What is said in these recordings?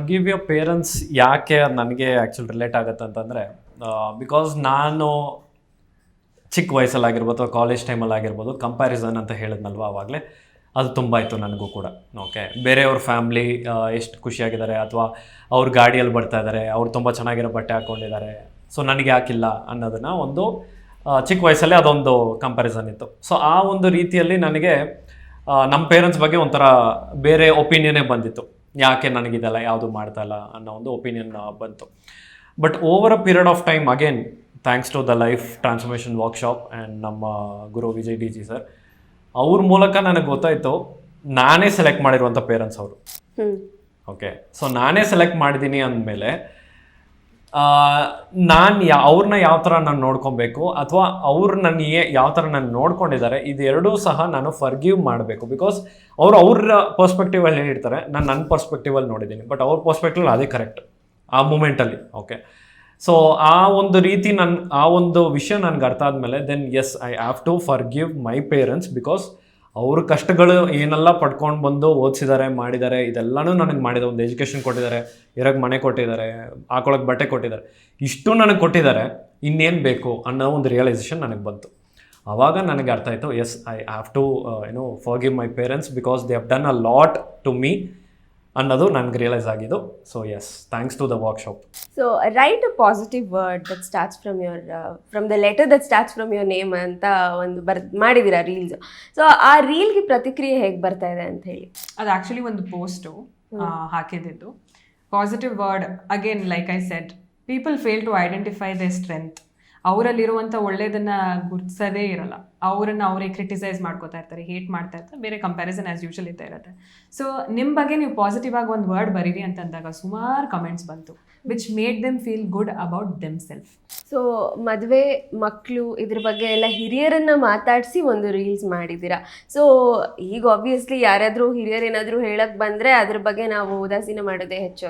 Fur give your parents ಯಾಕೆ ನನಗೆ actually relate ಆಗುತ್ತೆ ಅಂತಂದರೆ ಬಿಕಾಸ್ ನಾನು ಚಿಕ್ಕ ವಯಸ್ಸಲ್ಲಾಗಿರ್ಬೋದು ಅಥವಾ ಕಾಲೇಜ್ ಟೈಮಲ್ಲಿ ಆಗಿರ್ಬೋದು ಕಂಪ್ಯಾರಿಸನ್ ಅಂತ ಹೇಳಿದ್ನಲ್ವ ಆವಾಗಲೇ ಅದು ತುಂಬ ಇತ್ತು ನನಗೂ ಕೂಡ. ಓಕೆ ಬೇರೆಯವ್ರ ಫ್ಯಾಮ್ಲಿ ಎಷ್ಟು ಖುಷಿಯಾಗಿದ್ದಾರೆ, ಅಥವಾ ಅವ್ರ ಗಾಡಿಯಲ್ಲಿ ಬರ್ತಾ ಇದ್ದಾರೆ ಅವ್ರು ತುಂಬ ಚೆನ್ನಾಗಿರೋ ಬಟ್ಟೆ ಹಾಕ್ಕೊಂಡಿದ್ದಾರೆ ಸೊ ನನಗೆ ಯಾಕಿಲ್ಲ ಅನ್ನೋದನ್ನು ಒಂದು ಚಿಕ್ಕ ವಯಸ್ಸಲ್ಲೇ ಅದೊಂದು ಕಂಪ್ಯಾರಿಸನ್ ಇತ್ತು. ಸೊ ಆ ಒಂದು ರೀತಿಯಲ್ಲಿ ನನಗೆ ನಮ್ಮ ಪೇರೆಂಟ್ಸ್ ಬಗ್ಗೆ ಒಂಥರ ಬೇರೆ ಒಪಿನಿಯನ್ನೇ ಬಂದಿತ್ತು. ಯಾಕೆ ನನಗಿದೆಲ್ಲ ಯಾವುದು ಮಾಡ್ತಾ ಇಲ್ಲ ಅನ್ನೋ ಒಂದು ಒಪಿನಿಯನ್ ಬಂತು. But over a period of time again thanks to the life transformation workshop and ನಮ್ಮ ಗುರು ವಿಜಯ್ ಡಿ ಜಿ ಸರ್ ಅವ್ರ ಮೂಲಕ ನನಗೆ ಗೊತ್ತಾಯಿತು ನಾನೇ ಸೆಲೆಕ್ಟ್ ಮಾಡಿರುವಂಥ ಪೇರೆಂಟ್ಸ್ ಅವರು. ಓಕೆ ಸೊ ನಾನೇ ಸೆಲೆಕ್ಟ್ ಮಾಡಿದ್ದೀನಿ ಅಂದಮೇಲೆ ನಾನು ಯಾ ಅವ್ರನ್ನ ಯಾವ ಥರ ನಾನು ನೋಡ್ಕೊಬೇಕು ಅಥವಾ ಅವ್ರು ನನ್ನ ಯಾವ ಥರ ನಾನು ನೋಡ್ಕೊಂಡಿದ್ದಾರೆ, ಇದೆರಡೂ ಸಹ ನಾನು ಫರ್ಗಿವ್ ಮಾಡಬೇಕು. ಬಿಕಾಸ್ ಅವ್ರು ಅವ್ರ ಪರ್ಸ್ಪೆಕ್ಟಿವಲ್ಲಿ ಹೇಳಿರ್ತಾರೆ ನಾನು ನನ್ನ ಪರ್ಸ್ಪೆಕ್ಟಿವಲ್ಲಿ ನೋಡಿದ್ದೀನಿ. ಬಟ್ ಅವ್ರ ಪರ್ಸ್ಪೆಕ್ಟಿವ್ ಅದೇ ಕರೆಕ್ಟ್ ಆ ಮೂಮೆಂಟಲ್ಲಿ ಓಕೆ ಸೊ ಆ ಒಂದು ರೀತಿ ನನ್ನ ಆ ಒಂದು ವಿಷಯ ನನಗೆ ಅರ್ಥ ಆದಮೇಲೆ then as I have to forgive my parents because ಅವ್ರ ಕಷ್ಟಗಳು ಏನೆಲ್ಲ ಪಡ್ಕೊಂಡು ಬಂದು ಓದಿಸಿದ್ದಾರೆ ಮಾಡಿದ್ದಾರೆ ಇದೆಲ್ಲನೂ ನನಗೆ ಮಾಡಿದ ಒಂದು ಎಜುಕೇಷನ್ ಕೊಟ್ಟಿದ್ದಾರೆ ಇರೋಕ್ಕೆ ಮನೆ ಕೊಟ್ಟಿದ್ದಾರೆ ಹಾಕೊಳಕ್ಕೆ ಬಟ್ಟೆ ಕೊಟ್ಟಿದ್ದಾರೆ ಇಷ್ಟು ನನಗೆ ಕೊಟ್ಟಿದ್ದಾರೆ ಇನ್ನೇನು ಬೇಕು ಅನ್ನೋ ಒಂದು ರಿಯಲೈಸೇಷನ್ ನನಗೆ ಬಂತು. ಆವಾಗ ನನಗೆ ಅರ್ಥ ಆಯಿತು as I have to you know forgive my parents because they have done a lot to me ಅನ್ನೋದು ನನಗೆ ರಿಯಲೈಸ್ ಆಗಿದ್ದು. So yes thanks to the workshop so write a positive word that starts from your from the letter that starts from your name ಅಂತ ಒಂದು ಬರ್ ಮಾಡಿದ್ದೀರಾ reels so ಆ ರೀಲ್ಗೆ ಪ್ರತಿಕ್ರಿಯೆ ಹೇಗೆ ಬರ್ತಾ ಇದೆ ಅಂತ ಹೇಳಿ. ಅದು ಆ್ಯಕ್ಚುಲಿ ಒಂದು post ಹಾಕಿದ್ದಿದ್ದು. Positive word again like I set people fail to identify their strength ಅವರಲ್ಲಿರುವಂಥ ಒಳ್ಳೆಯದನ್ನು ಗುರ್ತಿಸೋದೇ ಇರಲ್ಲ. ಅವರನ್ನು ಅವರೇ ಕ್ರಿಟಿಸೈಸ್ ಮಾಡ್ಕೋತಾ ಇರ್ತಾರೆ ಹೇಟ್ ಮಾಡ್ತಾ ಇರ್ತಾರೆ, ಬೇರೆ ಕಂಪ್ಯಾರಿಸನ್ ಆಸ್ ಯೂಶಲ್ ಇದ್ದೇ ಇರುತ್ತೆ. ಸೊ ನಿಮ್ಮ ಬಗ್ಗೆ ನೀವು ಪಾಸಿಟಿವ್ ಆಗಿ ಒಂದು ವರ್ಡ್ ಬರೀರಿ ಅಂತಂದಾಗ ಸುಮಾರು ಕಮೆಂಟ್ಸ್ ಬಂತು which made them feel good about them self so ಮದುವೆ ಮಕ್ಕಳು ಇದ್ರ ಬಗ್ಗೆ ಎಲ್ಲ ಹಿರಿಯರನ್ನ ಮಾತಾಡಿಸಿ ಒಂದು ರೀಲ್ಸ್ ಮಾಡಿದ್ದೀರಾ? ಸೊ ಈಗ ಆಬ್ವಿಯಸ್ಲಿ ಯಾರಾದರೂ ಹಿರಿಯರು ಏನಾದರೂ ಹೇಳಕ್ಕೆ ಬಂದರೆ ಅದ್ರ ಬಗ್ಗೆ ನಾವು ಉದಾಸೀನ ಮಾಡೋದೇ ಹೆಚ್ಚು.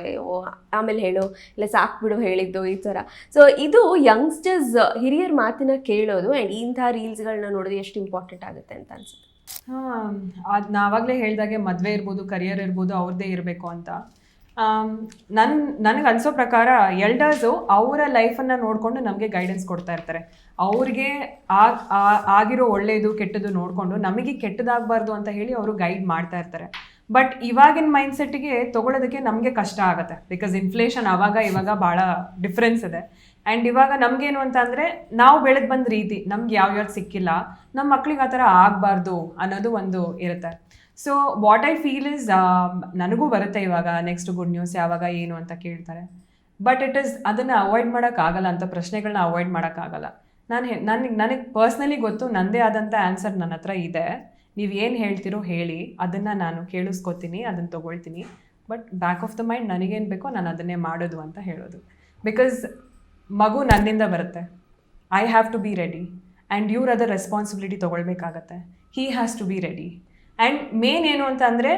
ಆಮೇಲೆ ಹೇಳು, ಇಲ್ಲ ಸಾಕ್ಬಿಡು ಹೇಳಿದ್ದು ಈ ಥರ. ಸೊ ಇದು ಯಂಗ್ಸ್ಟರ್ಸ್ ಹಿರಿಯರ ಮಾತಿನ ಕೇಳೋದು ಆ್ಯಂಡ್ ಇಂಥ ರೀಲ್ಸ್ಗಳನ್ನ ನೋಡೋದು ಎಷ್ಟು ಇಂಪಾರ್ಟೆಂಟ್ ಆಗುತ್ತೆ ಅಂತ ಅನ್ಸುತ್ತೆ. ಹಾಂ, ಅದು ನಾವಾಗಲೇ ಹೇಳಿದಾಗೆ ಮದುವೆ ಇರ್ಬೋದು ಕರಿಯರ್ ಇರ್ಬೋದು ಅವ್ರದ್ದೇ ಇರಬೇಕು ಅಂತ. ನನ್ನ ನನಗೆ ಅನಿಸೋ ಪ್ರಕಾರ ಎಲ್ಡರ್ಸು ಅವರ ಲೈಫನ್ನು ನೋಡಿಕೊಂಡು ನಮಗೆ ಗೈಡೆನ್ಸ್ ಕೊಡ್ತಾ ಇರ್ತಾರೆ. ಅವ್ರಿಗೆ ಆಗ ಆಗಿರೋ ಒಳ್ಳೆಯದು ಕೆಟ್ಟದ್ದು ನೋಡಿಕೊಂಡು ನಮಗೆ ಕೆಟ್ಟದಾಗಬಾರ್ದು ಅಂತ ಹೇಳಿ ಅವರು ಗೈಡ್ ಮಾಡ್ತಾ ಇರ್ತಾರೆ. ಬಟ್ ಇವಾಗಿನ ಮೈಂಡ್ಸೆಟ್ಟಿಗೆ ತೊಗೊಳೋದಕ್ಕೆ ನಮಗೆ ಕಷ್ಟ ಆಗುತ್ತೆ. ಬಿಕಾಸ್ ಇನ್ಫ್ಲೇಷನ್ ಆವಾಗ, ಇವಾಗ ಭಾಳ ಡಿಫ್ರೆನ್ಸ್ ಇದೆ. ಆ್ಯಂಡ್ ಇವಾಗ ನಮಗೇನು ಅಂತ ಅಂದರೆ, ನಾವು ಬೆಳೆದು ಬಂದ ರೀತಿ, ನಮ್ಗೆ ಯಾವ ಯಾವ್ದು ಸಿಕ್ಕಿಲ್ಲ ನಮ್ಮ ಮಕ್ಳಿಗೆ ಆ ಥರ ಆಗಬಾರ್ದು ಅನ್ನೋದು ಒಂದು ಇರುತ್ತೆ. So what I feel is ನನಗೂ ಬರುತ್ತೆ ಇವಾಗ ನೆಕ್ಸ್ಟ್ ಗುಡ್ ನ್ಯೂಸ್ ಯಾವಾಗ ಏನು ಅಂತ ಕೇಳ್ತಾರೆ. ಬಟ್ ಇಟ್ ಇಸ್ ಅದನ್ನು ಅವಾಯ್ಡ್ ಮಾಡೋಕ್ಕಾಗಲ್ಲ ಅಂತ ಪ್ರಶ್ನೆಗಳನ್ನ ಅವಾಯ್ಡ್ ಮಾಡೋಕ್ಕಾಗಲ್ಲ ನಾನು ನನಗೆ ನನಗೆ ಪರ್ಸ್ನಲಿ ಗೊತ್ತು ನನ್ನದೇ ಆದಂಥ ಆನ್ಸರ್ ನನ್ನ ಹತ್ರ ಇದೆ. ನೀವು ಏನು ಹೇಳ್ತಿರೋ ಹೇಳಿ ಅದನ್ನು ನಾನು ಕೇಳಿಸ್ಕೊತೀನಿ ಅದನ್ನು ತೊಗೊಳ್ತೀನಿ. But back of the mind ನನಗೇನು ಬೇಕೋ ನಾನು ಅದನ್ನೇ ಮಾಡೋದು ಅಂತ ಹೇಳೋದು. ಬಿಕಾಸ್ ಮಗು ನನ್ನಿಂದ ಬರುತ್ತೆ. I have to be ready and ಇವ್ರು ಅದರ responsibility ತೊಗೊಳ್ಬೇಕಾಗತ್ತೆ. He has to be ready and main ಏನು ಅಂತ ಅಂದರೆ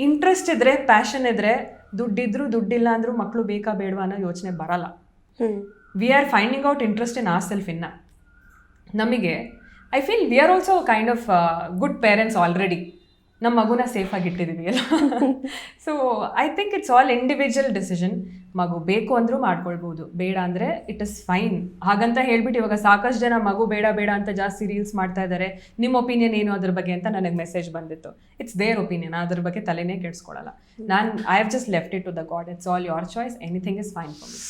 ಇಂಟ್ರೆಸ್ಟ್ ಇದ್ದರೆ ಪ್ಯಾಷನ್ ಇದ್ದರೆ ದುಡ್ಡಿದ್ರು ದುಡ್ಡಿಲ್ಲ ಅಂದರೂ ಮಕ್ಕಳು ಬೇಕಾ ಬೇಡವಾ ಅನ್ನೋ ಯೋಚನೆ ಬರಲ್ಲ. We are finding out interest in our self ಇನ್ನ. ನಮಗೆ I feel we are also kind of good parents already ನಮ್ಮ ಮಗುನ ಸೇಫಾಗಿ ಇಟ್ಟಿದ್ದೀವಿ ಅಲ್ಲ so I think it's all individual decision ಮಗು ಬೇಕು ಅಂದರೂ ಮಾಡ್ಕೊಳ್ಬೋದು. ಬೇಡ ಅಂದರೆ ಇಟ್ ಇಸ್ ಫೈನ್ ಹಾಗಂತ ಹೇಳ್ಬಿಟ್ಟು ಇವಾಗ ಸಾಕಷ್ಟು ಜನ ಮಗು ಬೇಡ ಬೇಡ ಅಂತ ಜಾಸ್ತಿ ರೀಲ್ಸ್ ಮಾಡ್ತಾ ಇದ್ದಾರೆ ನಿಮ್ಮ ಒಪಿನಿಯನ್ ಏನು ಅದ್ರ ಬಗ್ಗೆ ಅಂತ ನನಗೆ ಮೆಸೇಜ್ ಬಂದಿತ್ತು. ಇಟ್ಸ್ ದೇರ್ ಒಪಿನಿಯನ್ ಅದ್ರ ಬಗ್ಗೆ ತಲೆನೇ ಕೆಡಿಸ್ಕೊಳ್ಳಲ್ಲ ನಾನು I have just left it to the god it's all your choice anything is fine for me